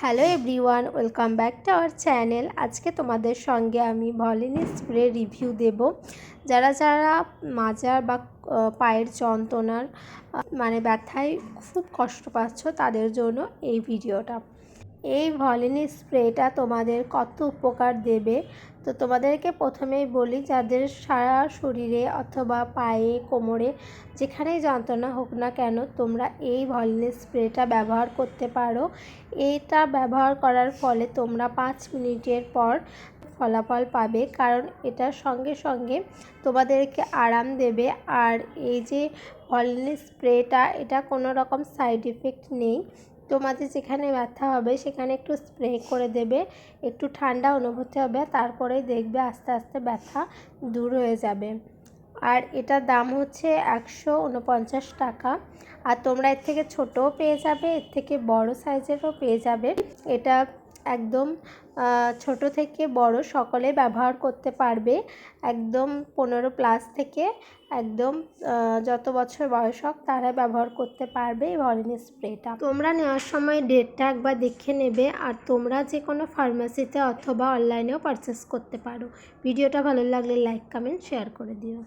Hello everyone, welcome back to our channel. আজকে তোমাদের সঙ্গে আমি ভলিনি স্প্রে রিভিউ দেব। যারা যারা মাজার বা পায়ের যন্ত্রণার মানে ব্যথায় খুব কষ্ট পাচ্ছ, তাদের জন্য এই ভিডিওটা। এই ভলিনি স্প্রেটা তোমাদের কত উপকার দেবে? তো তোমাদেরকে প্রথমেই বলি, যাদের সারা শরীরে অথবা পায়ে, কোমরে যেখানেই যন্ত্রণা হোক না কেন, তোমরা এই ভলিনি স্প্রেটা ব্যবহার করতে পারো। এইটা ব্যবহার করার ফলে তোমরা পাঁচ মিনিটের পর ফলাফল পাবে, কারণ এটার সঙ্গে সঙ্গে তোমাদেরকে আরাম দেবে। আর এই যে ভলিনি স্প্রেটা, এটা কোনো রকম সাইড ইফেক্ট নেই। তোমাদের যেখানে ব্যথা হবে, সেখানে একটু স্প্রে করে দেবে, একটু ঠান্ডা অনুভূতি হবে, তারপরেই দেখবে আস্তে আস্তে ব্যথা দূর হয়ে যাবে। আর এটার দাম হচ্ছে একশো উনপঞ্চাশ টাকা। আর তোমরা এর থেকে ছোটও পেয়ে যাবে, এর থেকে বড় সাইজেরও পেয়ে যাবে। এটা একদম ছোট থেকে বড় সকলে ব্যবহার করতে পারবে। একদম পনেরো প্লাস থেকে একদম যত বছর বয়স হোক তারা ব্যবহার করতে পারবে এই ভলিনি স্প্রেটা। তোমরা নেওয়ার সময় ডেটটা একবার দেখে নেবে আর তোমরা যে কোনো ফার্মেসিতে অথবা অনলাইনেও পারচেস করতে পারো। ভিডিওটা ভালো লাগলে লাইক কমেন্ট শেয়ার করে দিও।